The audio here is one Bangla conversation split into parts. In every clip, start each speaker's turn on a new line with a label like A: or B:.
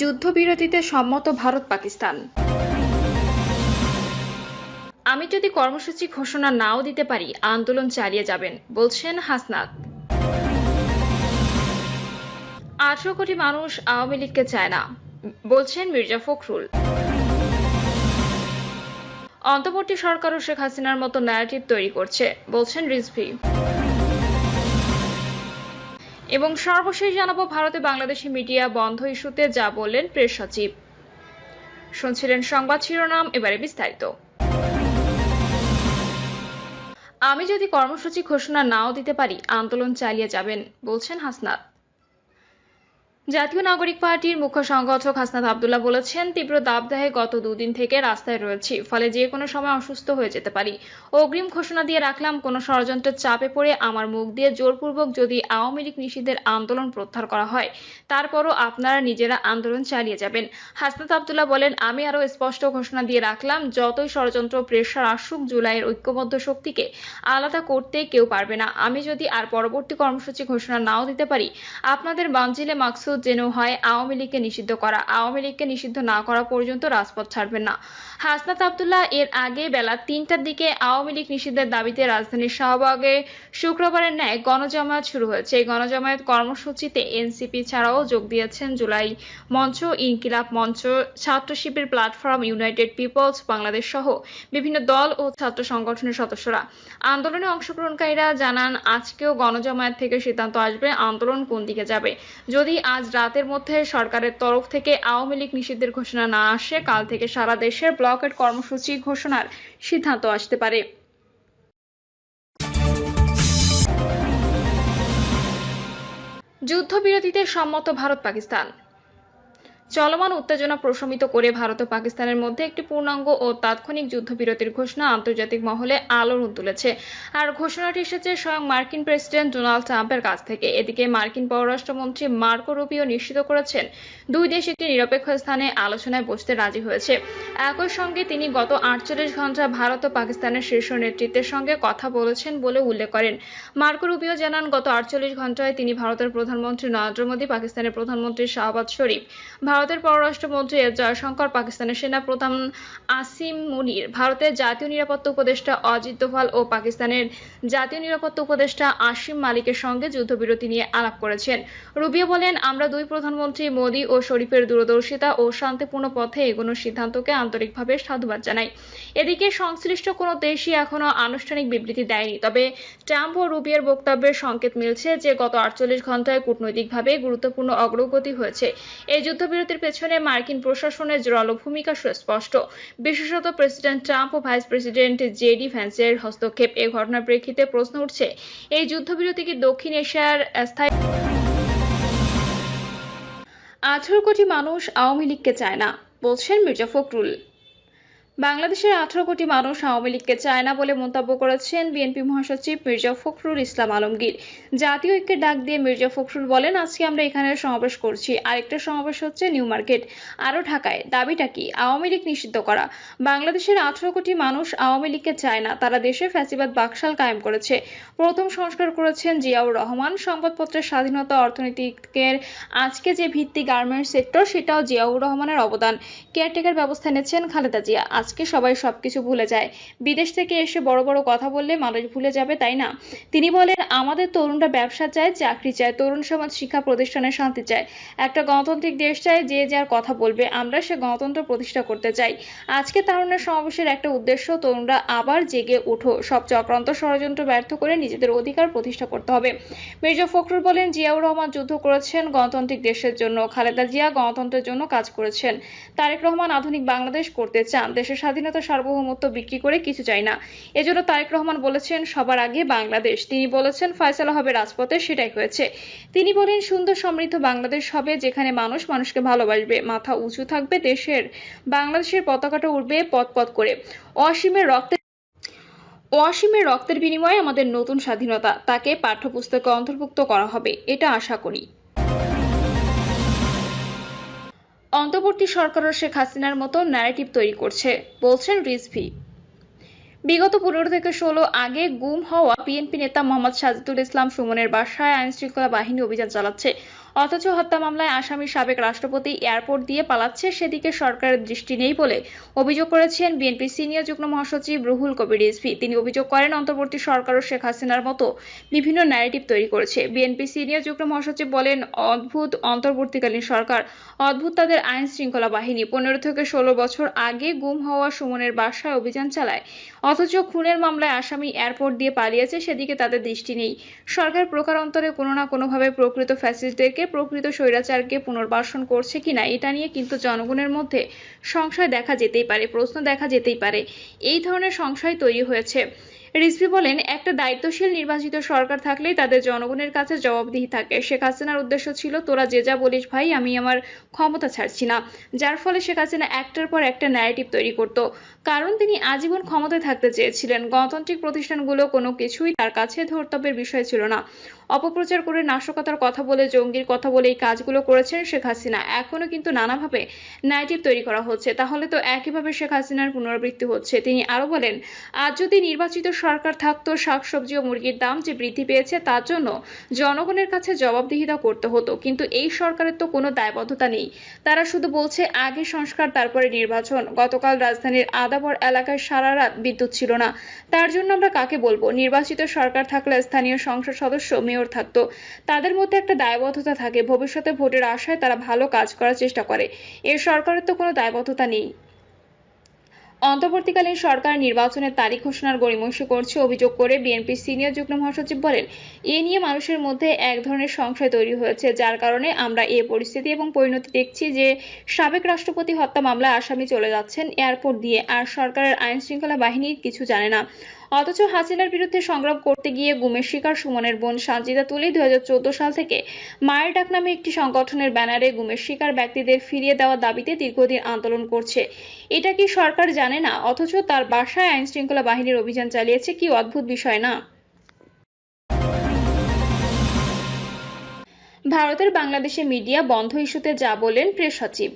A: যুদ্ধবিরতিতে সম্মত ভারত পাকিস্তান। আমি যদি কর্মসূচি ঘোষণা নাও দিতে পারি, আন্দোলন চালিয়ে যাবেন, বলছেন হাসনাত। আঠারো কোটি মানুষ আওয়ামী লীগকে চায় না, বলছেন মির্জা ফখরুল। অন্তর্বর্তী সরকারও শেখ হাসিনার মতো ন্যারেটিভ তৈরি করছে, বলছেন রিজভি। এবং সর্বশেষ জানাব ভারতে বাংলাদেশি মিডিয়া বন্ধ ইস্যুতে যা বললেন প্রেস সচিব। শুনছিলেন সংবাদ শিরোনাম, এবারে বিস্তারিত। আমি যদি কর্মসূচি ঘোষণা নাও দিতে পারি, আন্দোলন চালিয়ে যাবেন, বলছেন হাসনাত। জাতীয় নাগরিক পার্টির মুখ্য সংগঠক হাসনাত আবদুল্লাহ বলেছেন, তীব্র দাবদাহে গত দুদিন থেকে রাস্তায় রয়েছি, ফলে যে কোনো সময় অসুস্থ হয়ে যেতে পারি। অগ্রিম ঘোষণা দিয়ে রাখলাম, কোনো ষড়যন্ত্রের চাপে পড়ে আমার মুখ দিয়ে জোরপূর্বক যদি আওয়ামী লীগ নিষিদ্ধের আন্দোলন প্রত্যাহার করা হয়, তারপরও আপনারা নিজেরা আন্দোলন চালিয়ে যাবেন। হাসনাত আবদুল্লাহ বলেন, আমি আরও স্পষ্ট ঘোষণা দিয়ে রাখলাম, যতই ষড়যন্ত্র প্রেশার আসুক, জুলাইয়ের ঐক্যবদ্ধ শক্তিকে আলাদা করতে কেউ পারবে না। আমি যদি আর পরবর্তী কর্মসূচি ঘোষণা নাও দিতে পারি, আপনাদের বাঞ্জিলে মাকসুদ যেন হয়, আওয়ামী লীগকে নিষিদ্ধ করা। আওয়ামী লীগকে নিষিদ্ধ না করা পর্যন্ত রাজপথ ছাড়বেন না। হাসনাত আবদুল্লাহ এর আগে বেলা তিনটার দিকে আওয়ামী লীগ নিষিদ্ধের দাবিতে রাজধানীর শাহবাগে শুক্রবারের ন্যায় গণজামায়াত শুরু হয়েছে। এই গণজামায়াত কর্মসূচিতে এনসিপি ছাড়াও যোগ দিয়েছেন July Mancha, Inqilab Mancha Chhatra Shibir platform, United People's, Bangladesh সহ বিভিন্ন দল ও ছাত্র সংগঠনের সদস্যরা। আন্দোলনে অংশগ্রহণকারীরা জানান, আজকেও গণজামায়াত থেকে সিদ্ধান্ত আসবে, আন্দোলন কোন দিকে যাবে। যদি আজ রাতের মধ্যে সরকারের তরফ থেকে আওয়ামী লীগ নিষিদ্ধের ঘোষণা না আসে, কাল থেকে সারা দেশের ব্লকেট কর্মসূচি ঘোষণার সিদ্ধান্ত আসতে পারে। যুদ্ধবিরতিতে সম্মত ভারত পাকিস্তান চলমান উত্তেজনা প্রশমিত করে ভারত ও পাকিস্তানের মধ্যে একটি পূর্ণাঙ্গ ও তাৎক্ষণিক যুদ্ধবিরতির ঘোষণা আন্তর্জাতিক মহলে আলোড়ন তুলেছে। আর ঘোষণাটি এসেছে স্বয়ং মার্কিন প্রেসিডেন্ট ডোনাল্ড ট্রাম্পের কাছ থেকে। এদিকে মার্কিন পররাষ্ট্রমন্ত্রী মার্কো রুবিও নিশ্চিত করেছেন, দুই দেশ একটি নিরপেক্ষ স্থানে আলোচনায় বসতে রাজি হয়েছে। একই সঙ্গে তিনি গত আটচল্লিশ ঘণ্টা ভারত ও পাকিস্তানের শীর্ষ নেতৃত্বের সঙ্গে কথা বলেছেন বলে উল্লেখ করেন। মার্কো রুবিও জানান, গত আটচল্লিশ ঘন্টায় তিনি ভারতের প্রধানমন্ত্রী নরেন্দ্র মোদী, পাকিস্তানের প্রধানমন্ত্রী শাহবাজ শরীফ ভারতের পররাষ্ট্রমন্ত্রী এস জয়শঙ্কর পাকিস্তানের সেনা প্রধান আসিম মুনির, ভারতের জাতীয় নিরাপত্তা উপদেষ্টা অজিত দোভাল ও পাকিস্তানের জাতীয় নিরাপত্তা উপদেষ্টা আসিম মালিকের সঙ্গে যুদ্ধবিরতি নিয়ে আলাপ করেছেন। রুবিও বলেন, আমরা দুই প্রধানমন্ত্রী মোদী ও শরীফের দূরদর্শিতা ও শান্তিপূর্ণ পথে এগোনোর সিদ্ধান্তকে আন্তরিকভাবে সাধুবাদ জানাই। এদিকে সংশ্লিষ্ট কোনো দেশই এখনও আনুষ্ঠানিক বিবৃতি দেয়নি, তবে ট্রাম্প ও রুবিয়ের বক্তব্যের সংকেত মিলছে যে, গত আটচল্লিশ ঘন্টায় কূটনৈতিকভাবে গুরুত্বপূর্ণ অগ্রগতি হয়েছে। এই যুদ্ধবিরতির পেছনে মার্কিন প্রশাসনের জোরালো ভূমিকা সুস্পষ্ট বিশেষত প্রেসিডেন্ট ট্রাম্প ও ভাইস প্রেসিডেন্ট জেডি ভ্যান্সের হস্তক্ষেপ এ ঘটনার প্রেক্ষিতে প্রশ্ন উঠছে, এই যুদ্ধবিরতি কি দক্ষিণ এশিয়ার স্থায়ী আঠারো কোটি মানুষ আওয়ামী লীগকে চায় না, বলছেন মির্জা ফখরুল। বাংলাদেশের আঠারো কোটি মানুষ আওয়ামী লীগকে চায় না বলে মন্তব্য করেছেন বিএনপি মহাসচিব মির্জা ফখরুল ইসলাম আলমগীর। জাতীয় ঐক্যের ডাক দিয়ে মির্জা ফখরুল বলেন, আজকে আমরা এখানে সমাবেশ করছি। আরেকটা সমাবেশ হচ্ছে নিউ মার্কেট। আরও ঢাকায়। দাবিটা কি? আওয়ামী লীগ নিষিদ্ধ করা। বাংলাদেশের আঠারো কোটি মানুষ আওয়ামী লীগকে চায় না। তারা দেশে ফ্যাসিবাদ বাকশাল কায়েম করেছে। প্রথম সংস্কার করেছেন জিয়াউর রহমান। সংবাদপত্রের স্বাধীনতা অর্থনীতিকের আজকে যে ভিত্তি গার্মেন্টস সেক্টর, সেটাও জিয়াউর রহমানের অবদান। কেয়ারটেকার ব্যবস্থা নিচ্ছেন খালেদা জিয়া। আজকে সবাই সবকিছু ভুলে যায়। বিদেশ থেকে এসে বড় বড় কথা বললে মানুষ ভুলে যাবে, তাই না? তিনি বলেন, আমাদের তরুণরা ব্যবসা চায়, চাকরি চায়, তরুণ সমাজ শিক্ষা প্রতিষ্ঠানে শান্তি চায়। একটা গণতান্ত্রিক দেশ চায় যে যার কথা বলবে, আমরা সে গণতন্ত্র প্রতিষ্ঠা করতে চাই। আজকে তারুণের সমাবেশের একটা উদ্দেশ্য, তরুণরা আবার জেগে ওঠো। সব চক্রান্ত ষড়যন্ত্র ব্যর্থ করে নিজেদের অধিকার প্রতিষ্ঠা করতে হবে। মির্জা ফখরুল বলেন, জিয়াউর রহমান যুদ্ধ করেছেন গণতান্ত্রিক দেশের জন্য, খালেদা জিয়া গণতন্ত্রের জন্য কাজ করেছেন। তারেক রহমান আধুনিক বাংলাদেশ করতে চান, দেশের স্বাধীনতা সার্বভৌমত্ব বিক্রি করে কিছু চাই না। এজন্য তারেক রহমান বলেছেন, সবার আগে বাংলাদেশ। তিনি বলেছেন, ফয়সালা হবে রাজপথে, সেটাই হয়েছে। তিনি বলেন, সুন্দর সমৃদ্ধ বাংলাদেশ হবে যেখানে মানুষ মানুষকে ভালোবাসবে, মাথা উঁচু থাকবে দেশের, বাংলাদেশের পতাকাটা উঠবে পথ পথ করে। অসীমের রক্তে অসীমের রক্তের বিনিময়ে আমাদের নতুন স্বাধীনতা, তাকে পাঠ্যপুস্তকে অন্তর্ভুক্ত করা হবে, এটা আশা করি। অন্তর্বর্তী সরকারও শেখ হাসিনার মতো ন্যারেটিভ তৈরি করছে, বলছেন রিজভি। বিগত পনেরো থেকে ষোলো আগে গুম হওয়া বিএনপি নেতা মোহাম্মদ সাজিদুল ইসলাম সুমনের বাসায় আইনশৃঙ্খলা বাহিনী অভিযান চালাচ্ছে। অথচ হত্যা মামলায় আসামি সাবেক রাষ্ট্রপতি এয়ারপোর্ট দিয়ে পালাচ্ছে, সেদিকে সরকারের দৃষ্টি নেই বলে অভিযোগ করেছেন বিএনপি সিনিয়র যুগ্ম মহাসচিব রুহুল কবির রিজভী। তিনি অভিযোগ করেন, অন্তর্বর্তী সরকারও শেখ হাসিনার মতো বিভিন্ন ন্যারেটিভ তৈরি করেছে। বিএনপি সিনিয়র যুগ্ম মহাসচিব বলেন, অদ্ভুত অন্তর্বর্তীকালীন সরকার, অদ্ভুত তাদের আইন শৃঙ্খলা বাহিনী। পনেরো থেকে ষোলো বছর আগে গুম হওয়া সুমনের বাসায় অভিযান চালায়। অথচ খুনের মামলায় আসামি এয়ারপোর্ট দিয়ে পালিয়েছে, সেদিকে তাদের দৃষ্টি নেই। সরকার প্রকারান্তরে কোনো না কোনোভাবে প্রকৃত ফ্যাসিস্টদেরকে, প্রকৃত স্বৈরাচারকে পুনর্বাসন করছে কিনা, এটা নিয়ে কিন্তু জনগণের মধ্যে সংশয় দেখা যেতেই পারে, প্রশ্ন দেখা যেতেই পারে। এই ধরনের সংশয় তৈরি হয়েছে। রিজভি বলেন, একটা দায়িত্বশীল নির্বাচিত সরকার থাকলেই তাদের জনগণের কাছে জবাবদিহি থাকে। শেখ হাসিনার উদ্দেশ্য ছিল, তোরা যে যা বলিস ভাই, আমি আমার ক্ষমতা ছাড়ছি না। যার ফলে শেখ হাসিনা একটার পর একটা ন্যারেটিভ তৈরি করত। কারণ তিনি আজীবন ক্ষমতায় থাকতে চেয়েছিলেন। গণতান্ত্রিক প্রতিষ্ঠানগুলো কোনো কিছুই তার কাছে ধর্তব্যের বিষয় ছিল না। অপপ্রচার করে নাশকতার কথা বলে, জঙ্গির কথা বলে এই কাজগুলো করেছেন শেখ হাসিনা। এখনও কিন্তু নানাভাবে ন্যারেটিভ তৈরি করা হচ্ছে। তাহলে তো একইভাবে শেখ হাসিনার পুনরাবৃত্তি হচ্ছে। তিনি আরও বলেন, আজ যদি নির্বাচিত সরকার থাকতো, শাকসবজি ও মুরগির দাম যে বৃদ্ধি পেয়েছে তার জন্য জনগণের কাছে জবাবদিহিতা করতে হতো। কিন্তু এই সরকারের তো কোনো দায়বদ্ধতা নেই। তারা শুধু বলছে, আগে সংস্কার, তারপরে নির্বাচন। গতকাল রাজধানীর আদাবর এলাকায় সারা রাত বিদ্যুৎ ছিল না। তার জন্য আমরা কাকে বলব? নির্বাচিত সরকার থাকলে স্থানীয় সংসদ সদস্য, মেয়র থাকতো। তাদের মধ্যে একটা দায়বদ্ধতা থাকে। ভবিষ্যতে ভোটের আশায় তারা ভালো কাজ করার চেষ্টা করে। এ সরকারের তো কোনো দায়বদ্ধতা নেই। অন্তর্বর্তীকালীন সরকার নির্বাচনের তারিখ ঘোষণার গড়িমসি করছে অভিযোগ করে বিএনপির সিনিয়র যুগ্ম মহাসচিব বলেন, এ নিয়ে মানুষের মধ্যে এক ধরনের সংশয় তৈরি হয়েছে, যার কারণে আমরা এ পরিস্থিতি এবং পরিণতি দেখছি যে সাবেক রাষ্ট্রপতি হত্যা মামলায় আসামি চলে যাচ্ছেন এয়ারপোর্ট দিয়ে, আর সরকারের আইন শৃঙ্খলা বাহিনী কিছু জানে না। অথচ হাসিনার বিরুদ্ধে সংগ্রাম করতে গিয়ে গুমের শিকার সুমনের বোন সানজিদা তুলি দুই হাজার চোদ্দ সাল থেকে মায়ের ডাক নামে একটি সংগঠনের ব্যানারে গুমের শিকার ব্যক্তিদের ফিরিয়ে দেওয়ার দাবিতে দীর্ঘদিন আন্দোলন করছে। এটা কি সরকার জানে না? অথচ তার বাসায় আইন শৃঙ্খলা বাহিনীর অভিযান চালিয়েছে কি অদ্ভুত বিষয় না? ভারতের বাংলাদেশে মিডিয়া বন্ধ ইস্যুতে যা বললেন প্রেস সচিব।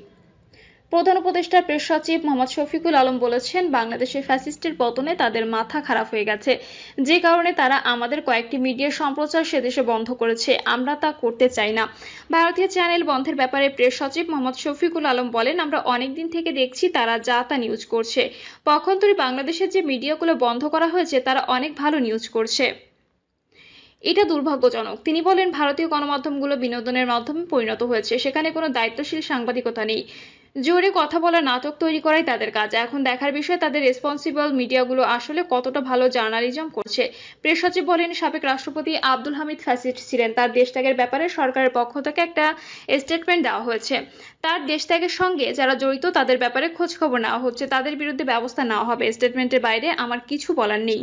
A: প্রধান উপদেষ্টা প্রেস সচিব মোহাম্মদ শফিকুল আলম বলেছেন, বাংলাদেশের ফ্যাসিস্টের পতনে তাদের মাথা খারাপ হয়ে গেছে। যে কারণে তারা আমাদের কয়েকটি মিডিয়া সম্প্রচার সেদেশে বন্ধ করেছে। আমরা তা করতে চাই না। ভারতীয় চ্যানেল বন্ধের ব্যাপারে প্রেস সচিব মোহাম্মদ শফিকুল আলম বলেন, আমরা অনেক দিন থেকে দেখছি তারা যা তা নিউজ করছে। পক্ষান্তরে বাংলাদেশের যে মিডিয়াগুলো বন্ধ করা হয়েছে, তারা অনেক ভালো নিউজ করছে। এটা দুর্ভাগ্যজনক। তিনি বলেন, ভারতীয় গণমাধ্যমগুলো বিনোদনের মাধ্যমে পরিণত হয়েছে। সেখানে কোনো দায়িত্বশীল সাংবাদিকতা নেই। জোরে কথা বলা নাটক তৈরি করাই তাদের কাজ। এখন দেখার বিষয়, তাদের রেসপন্সিবল মিডিয়াগুলো আসলে কতটা ভালো জার্নালিজম করছে। প্রেস সচিব বলেন, সাবেক রাষ্ট্রপতি আব্দুল হামিদ ফ্যাসিস্ট ছিলেন। তার দেশ ত্যাগের ব্যাপারে সরকারের পক্ষ থেকে একটা স্টেটমেন্ট দেওয়া হয়েছে। তার দেশ ত্যাগের সঙ্গে যারা জড়িত, তাদের ব্যাপারে খোঁজখবর নেওয়া হচ্ছে। তাদের বিরুদ্ধে ব্যবস্থা নেওয়া হবে। স্টেটমেন্টের বাইরে আমার কিছু বলার নেই।